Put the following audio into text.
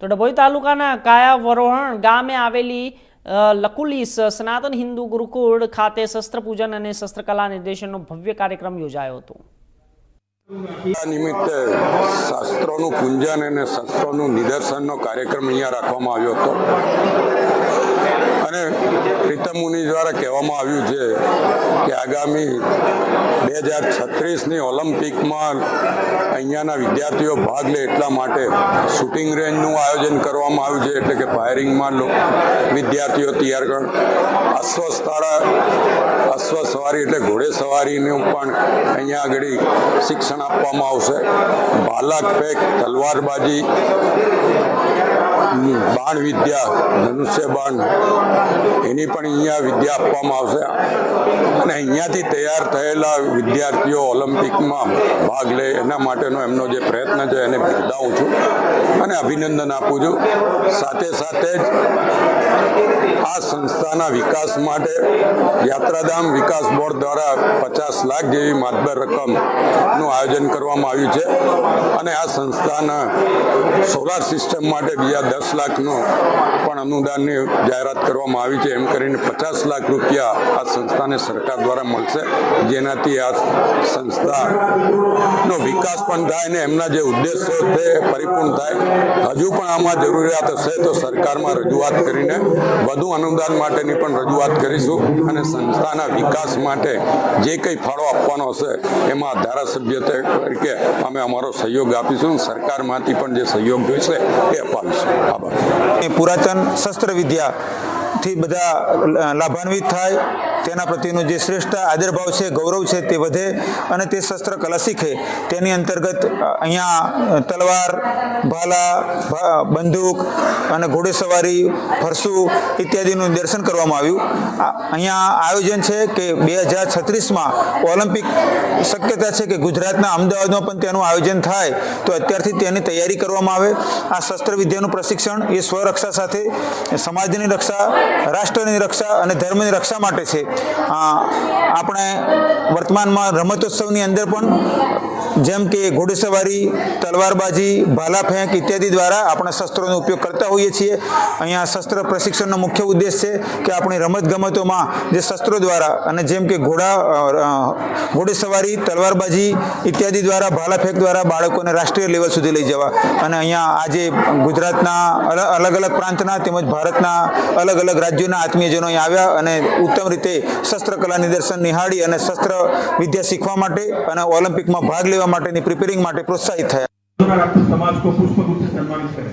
તો ડભોઈ તાલુકાના કાયાવરોહણ ગામે આવેલી લકુલીસ સનાતન હિન્દુ ગુરુકુળ ખાતે શસ્ત્ર પૂજન અને શસ્ત્રકલા નિર્દેશનનો ભવ્ય કાર્યક્રમ યોજાયો હતો. નિમિત્તે શાસ્ત્રોનું પૂંજન અને શસ્ત્રોનું નિદર્શનનો કાર્યક્રમ અહીંયા રાખવામાં આવ્યો હતો. અને પ્રીતમ મુનિ દ્વારા કહેવામાં આવ્યું છે કે આગામી બે હજાર છત્રીસની ઓલિમ્પિકમાં અહીંયાના વિદ્યાર્થીઓ ભાગ લે એટલા માટે શૂટિંગ રેન્જનું આયોજન કરવામાં આવ્યું છે એટલે કે ફાયરિંગમાં વિદ્યાર્થીઓ તૈયાર કર અશ્વસ્થાળા અશ્વ સવારી એટલે ઘોડે સવારીનું પણ અહીંયા આગળ શિક્ષણ આપવામાં આવશે. બાલક પેક તલવારબાજી બાણ વિદ્યા ધનુષ્ય બાણ એની પણ અહીંયા વિદ્યા આપવામાં આવશે. અને અહીંયાથી તૈયાર થયેલા વિદ્યાર્થીઓ ઓલિમ્પિકમાં ભાગ લે, એના માટેનો એમનો જે પ્રયત્ન છે એને બિરદાવું છું અને અભિનંદન આપું છું. સાથે સાથે જ આ સંસ્થાના વિકાસ માટે યાત્રાધામ વિકાસ બોર્ડ દ્વારા પચાસ લાખ જેવી માતબર રકમનું આયોજન કરવામાં આવ્યું છે. અને આ સંસ્થાના સોલાર સિસ્ટમ માટે બીજા દસ લાખનું પણ અનુદાનની જાહેરાત કરવામાં આવી છે. એમ કરીને પચાસ લાખ રૂપિયા આ સંસ્થાને સરકાર દ્વારા મળશે. જેનાથી આ સંસ્થાનો વિકાસ પણ થાય ને એમના જે ઉદ્દેશો તે પરિપૂર્ણ થાય. હજુ પણ આમાં જરૂરિયાત હશે તો સરકારમાં રજૂઆત કરીને વધુ અનુદાન માટેની પણ રજૂઆત કરીશું અને સંસ્થાના વિકાસ માટે જે કંઈ ફાળો આપવાનો હશે, એમાં ધારાસભ્ય તરીકે અમે અમારો સહયોગ આપીશું સરકારમાંથી પણ જે સહયોગ જોઈશે, એ અપાવીશું. આભાર. પુરાતન શસ્ત્ર વિદ્યાથી બધા લાભાન્વિત થાય. તેના પ્રત્યેનો જે શ્રેષ્ઠ આદરભાવ છે, ગૌરવ છે તે વધે અને તે શસ્ત્ર કલા શીખે. તેની અંતર્ગત અહીંયા તલવાર, ભાલા બંદૂક અને ઘોડેસવારી, ફરસુ ઇત્યાદિનું દર્શન કરવામાં આવ્યું. અહીંયા આયોજન છે કે બે હજાર છત્રીસમાં ઓલિમ્પિક શક્યતા છે કે ગુજરાતના અમદાવાદમાં પણ તેનું આયોજન થાય, તો અત્યારથી તેની તૈયારી કરવામાં આવે. આ શસ્ત્ર વિદ્યાનું પ્રશિક્ષણ એ સ્વરક્ષા સાથે, સમાજની રક્ષા રાષ્ટ્રની રક્ષા અને ધર્મની રક્ષા માટે છે. આપણે વર્તમાનમાં રમતોત્સવની અંદર પણ જેમ કે ઘોડેસવારી, તલવારબાજી ભાલા ફેંક ઇત્યાદિ દ્વારા આપણે શસ્ત્રોનો ઉપયોગ કરતા હોઈએ છીએ. અહીંયા શસ્ત્ર પ્રશિક્ષણનો મુખ્ય ઉદ્દેશ છે કે આપણી રમતગમતોમાં જે શસ્ત્રો દ્વારા અને જેમ કે ઘોડા ઘોડેસવારી, તલવારબાજી ઇત્યાદિ દ્વારા ભાલા ફેંક દ્વારા બાળકોને રાષ્ટ્રીય લેવલ સુધી લઈ જવા. અને અહીંયા આજે ગુજરાતના અલગ અલગ પ્રાંતના તેમજ ભારતના અલગ અલગ રાજ્યોના આત્મીયજનો અહીં આવ્યા અને ઉત્તમ રીતે શસ્ત્રકલા નિદર્શન નિહાળી અને શસ્ત્ર વિદ્યા શીખવા માટે અને ઓલિમ્પિકમાં ભાગ લેવા માટેની પ્રિપેરિંગ માટે પ્રોત્સાહિત થયા. સમાજ કો પુષ્પગુપ્ત સન્માનિત કરે